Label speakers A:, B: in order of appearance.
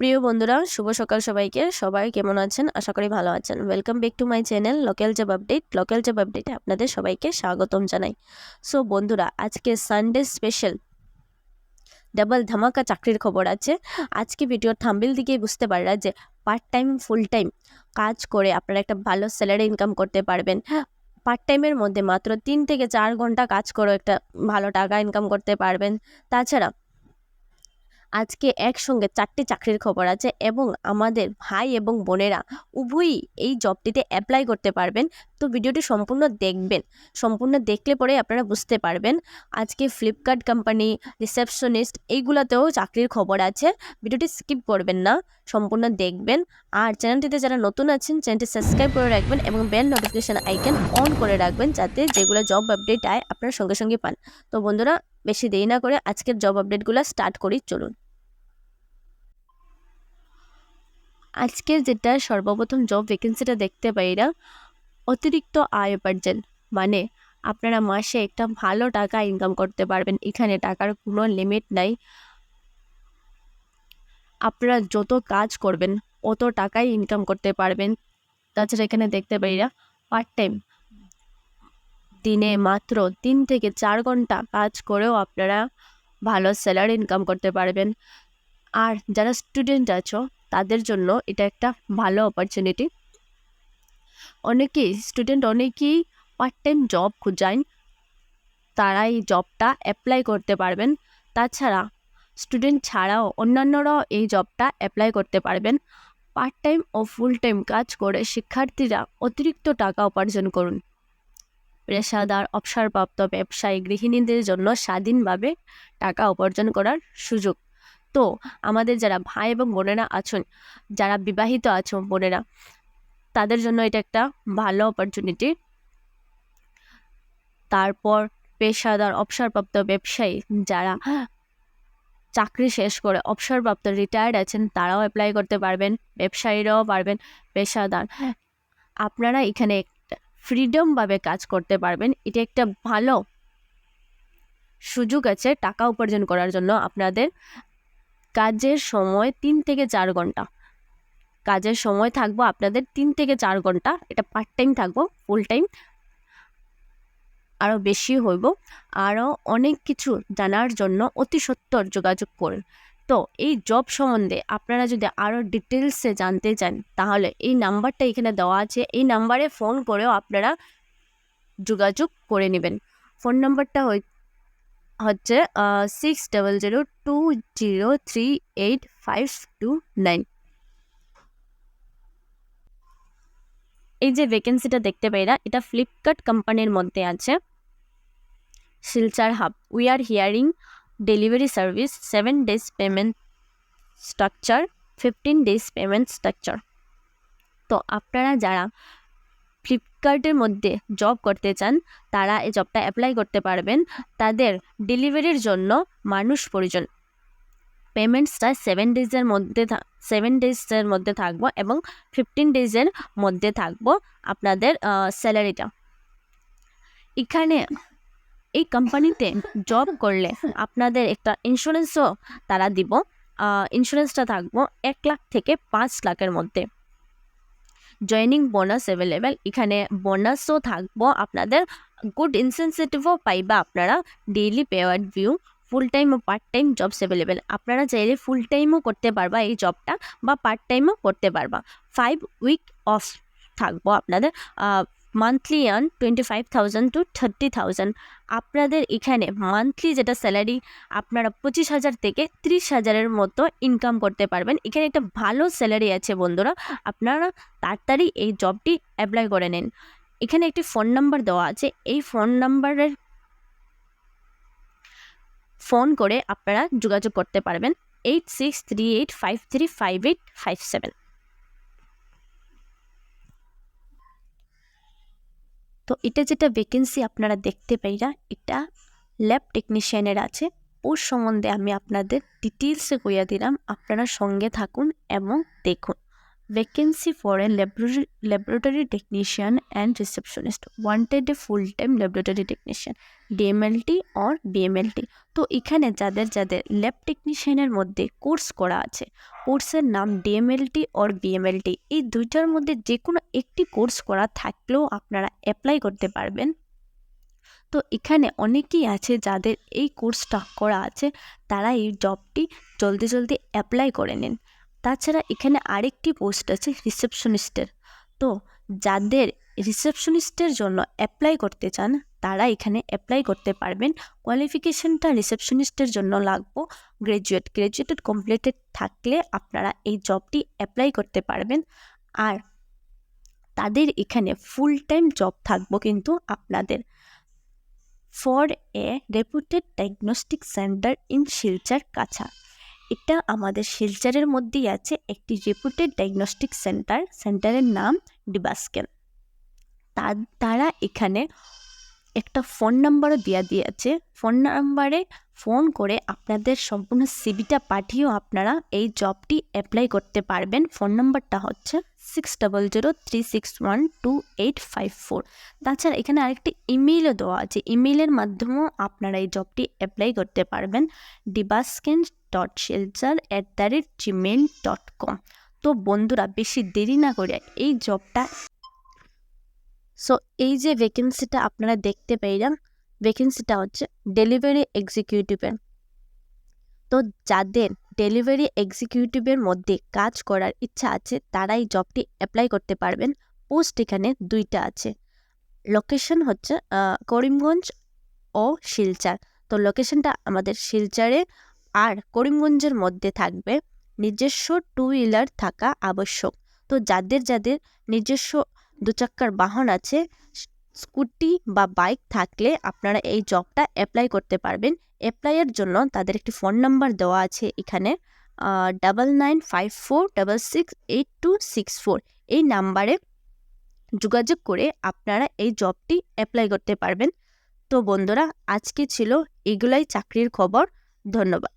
A: প্রিয় বন্ধুরা, শুভ সকাল সবাইকে। সবাই কেমন আছেন? আশা করি ভালো আছেন। Welcome back to my channel local job update local job আপডেটে আপনাদের সবাইকে স্বাগতম জানাই। সো বন্ধুরা, আজকে সানডে স্পেশাল ডাবল ধামাকা চাকরির খবর আছে। আজকে ভিডিওর থাম্বিল দিকেই বুঝতে পাররা যে পার্ট টাইম ফুল টাইম কাজ করে আপনারা একটা ভালো স্যালারি ইনকাম করতে পারবেন। পার্ট টাইমের মধ্যে মাত্র তিন থেকে চার ঘণ্টা কাজ করে একটা ভালো টাকা ইনকাম করতে পারবেন। তাছাড়া আজকে একসঙ্গে চারটি চাকরির খবর আছে এবং আমাদের ভাই এবং বোনেরা উভয়ই এই জবটিতে অ্যাপ্লাই করতে পারবেন। তো ভিডিওটি সম্পূর্ণ দেখবেন। সম্পূর্ণ দেখলে পরে আপনারা বুঝতে পারবেন। আজকে ফ্লিপকার্ট কোম্পানি রিসেপশনিস্ট এইগুলোতেও চাকরির খবর আছে। ভিডিওটি স্কিপ করবেন না, সম্পূর্ণ দেখবেন। আর চ্যানেলটিতে যারা নতুন আছেন, চ্যানেলটি সাবস্ক্রাইব করে রাখবেন এবং বেল নোটিফিকেশান আইকন অন করে রাখবেন যাতে যেগুলো জব আপডেট আয় আপনারা সঙ্গে সঙ্গে পান। তো বন্ধুরা, বেশি দেরি না করে আজকের জব আপডেটগুলো স্টার্ট করি, চলুন। আজকের যেটা সর্বপ্রথম জব ভ্যাকেন্সিটা দেখতে পাইরা অতিরিক্ত আয় উপার্জন। মানে আপনারা মাসে একটা ভালো টাকা ইনকাম করতে পারবেন, এখানে টাকার কোনো লিমিট নাই। আপনারা যত কাজ করবেন, অত টাকাই ইনকাম করতে পারবেন। তাছাড়া এখানে দেখতে পাইরা পার্ট টাইম দিনে মাত্র তিন থেকে চার ঘণ্টা কাজ করেও আপনারা ভালো স্যালারি ইনকাম করতে পারবেন। আর যারা স্টুডেন্ট আছো তাদের জন্য এটা একটা ভালো অপরচুনিটি অনেকেই স্টুডেন্ট অনেকেই পার্ট টাইম জব খুঁজান তারা এই জবটা অ্যাপ্লাই করতে পারবেন। তাছাড়া স্টুডেন্ট ছাড়াও অন্যান্যরাও এই জবটা অ্যাপ্লাই করতে পারবেন। পার্ট টাইম ও ফুল টাইম কাজ করে শিক্ষার্থীরা অতিরিক্ত টাকা উপার্জন করুন। পেশাদার, অবসরপ্রাপ্ত ব্যবসায়ী, গৃহিণীদের জন্য স্বাধীনভাবে টাকা উপার্জন করার সুযোগ। তো আমাদের যারা ভাই এবং বোনেরা আছেন, যারা বিবাহিত আছো বোনেরা, তাদের জন্য এটা একটা ভালো অপরচুনিটি তারপর পেশাদার, অবসরপ্রাপ্ত ব্যবসায়ী যারা চাকরি শেষ করে অবসরপ্রাপ্ত রিটায়ার্ড আছেন, তারাও অ্যাপ্লাই করতে পারবেন, ব্যবসায়ীরাও পারবেন, পেশাদার। আপনারা এখানে ফ্রিডমভাবে কাজ করতে পারবেন, এটা একটা ভালো সুযোগ আছে টাকা উপার্জন করার জন্য আপনাদের। কাজের সময় তিন থেকে চার ঘণ্টা। কাজের সময় থাকব আপনাদের তিন থেকে চার ঘণ্টা। এটা পার্ট টাইম থাকব ফুল টাইম আরও বেশি হইব। আরও অনেক কিছু জানার জন্য অতি সত্তর যোগাযোগ করুন। তো এই জব সম্বন্ধে আপনারা যদি আরও ডিটেলসে জানতে চান, তাহলে এই নাম্বারটা এখানে দেওয়া আছে। এই নাম্বারে ফোন করেও আপনারা যোগাযোগ করে নেবেন। ফোন নাম্বারটা হচ্ছে six double zero two zero three eight five two nine এই যে ভ্যাকেন্সিটা দেখতে পাইরা এটা ফ্লিপকার্ট কোম্পানির মধ্যে আছে। Silchar hub we are hiring delivery service seven days payment structure fifteen days payment structure তো আপনারা যারা ফ্লিপকার্টের মধ্যে জব করতে চান, তারা এই জবটা অ্যাপ্লাই করতে পারবেন। তাদের ডেলিভারির জন্য মানুষ প্রয়োজন পেমেন্টসটা সেভেন ডেজের মধ্যে সেভেন ডেজের মধ্যে থাকব এবং ফিফটিন ডেজের মধ্যে থাকব আপনাদের স্যালারিটা এখানে এই কোম্পানিতে জব করলে আপনাদের একটা ইন্স্যুরেন্সও তারা দিব। ইন্স্যুরেন্সটা থাকব এক লাখ থেকে পাঁচ লাখের মধ্যে। জয়নিং বোনাস অ্যাভেলেবেল এখানে বোনাসও থাকব আপনাদের। গুড ইনসেন্সিটিভও পাইবা আপনারা ডেইলি পেওয়ার ভিউ ফুল টাইম ও পার্ট টাইম জবস অ্যাভেলেবেল আপনারা চাইলে ফুল টাইমও করতে পারবা এই জবটা বা পার্ট টাইমও করতে পারবা। ফাইভ উইক অফ থাকব আপনাদের। Monthly earn twenty five thousand to thirty thousand আপনাদের এখানে মান্থলি যেটা স্যালারি আপনারা পঁচিশ হাজার থেকে ত্রিশ হাজারের মতো ইনকাম করতে পারবেন। এখানে একটা ভালো স্যালারি আছে বন্ধুরা, আপনারা তাড়াতাড়ি এই জবটি অ্যাপ্লাই করে নিন। এখানে একটি ফোন নাম্বার দেওয়া আছে, এই ফোন নাম্বারের ফোন করে আপনারা যোগাযোগ করতে পারবেন eight six three eight five three five eight five seven তো এটা যেটা ভ্যাকেন্সি আপনারা দেখতে পাই না, এটা ল্যাব টেকনিশিয়ানের আছে। ওর সম্বন্ধে আমি আপনাদের ডিটেলসে কইয়া দিলাম। আপনারা সঙ্গে থাকুন এবং দেখুন। Vacancy for a laboratory technician and receptionist, wanted a full time laboratory technician DMLT or BMLT তো এখানে যাদের যাদের ল্যাব টেকনিশিয়ানের মধ্যে কোর্স করা আছে কোর্সের নাম ডিএমএলটি অর বিএমএলটি এই দুইটার মধ্যে যে কোনো একটি কোর্স করা থাকলেও আপনারা অ্যাপ্লাই করতে পারবেন। তো এখানে অনেকেই আছে যাদের এই কোর্সটা করা আছে, তারা এই জবটি জলদি জলদি অ্যাপ্লাই করে নিন। তাছাড়া এখানে আরেকটি পোস্ট আছে রিসেপশনিস্টের। তো যাদের রিসেপশনিস্টের জন্য অ্যাপ্লাই করতে চান, তারা এখানে অ্যাপ্লাই করতে পারবেন। কোয়ালিফিকেশনটা রিসেপশনিস্টের জন্য লাগবো। গ্র্যাজুয়েট গ্র্যাজুয়েটেড কমপ্লিটেড থাকলে আপনারা এই জবটি অ্যাপ্লাই করতে পারবেন। আর তাদের এখানে ফুল টাইম জব থাকব কিন্তু আপনাদের। For a reputed diagnostic centre in Silchar Cachar এটা আমাদের শিলচারের মধ্যেই আছে একটি রেপুটেড ডায়াগনস্টিক সেন্টার সেন্টারের নাম ডিবাস্কেন তারা এখানে একটা ফোন নাম্বারও দেওয়া দিয়েছে। ফোন নাম্বারে ফোন করে আপনাদের সম্পূর্ণ সিবিটা পাঠিয়েও আপনারা এই জবটি অ্যাপ্লাই করতে পারবেন। ফোন নাম্বারটা হচ্ছে six double zero three six one two eight five four তাছাড়া এখানে আরেকটি ইমেইলও দেওয়া আছে। ইমেইলের মাধ্যমেও আপনারা এই জবটি অ্যাপ্লাই করতে পারবেন। ডিবাস্কেন dot Silchar at the rate Gmail dot com তো বন্ধুরা, বেশি দেরি না করে এই জবটা সো এই যে ভ্যাকেন্সিটা আপনারা দেখতে পেলাম ভ্যাকেন্সিটা হচ্ছে ডেলিভারি এক্সিকিউটিভের তো যাদের ডেলিভারি এক্সিকিউটিভের মধ্যে কাজ করার ইচ্ছা আছে তারা এই জবটি অ্যাপ্লাই করতে পারবেন। পোস্ট এখানে দুইটা আছে। লোকেশন হচ্ছে করিমগঞ্জ ও শিলচার। তো লোকেশনটা আমাদের শিলচারে আর করিমগঞ্জের মধ্যে থাকবে নিজস্ব টু হুইলার থাকা আবশ্যক। তো যাদের যাদের নিজস্ব দু চাক্কার বাহন আছে স্কুটি বা বাইক থাকলে আপনারা এই জবটা অ্যাপ্লাই করতে পারবেন। অ্যাপ্লাইয়ের জন্য তাদের একটি ফোন নাম্বার দেওয়া আছে এখানে double nine five four double six eight two six four এই নাম্বারে যোগাযোগ করে আপনারা এই জবটি অ্যাপ্লাই করতে পারবেন। তো বন্ধুরা, আজকে ছিল এগুলাই চাকরির খবর। ধন্যবাদ।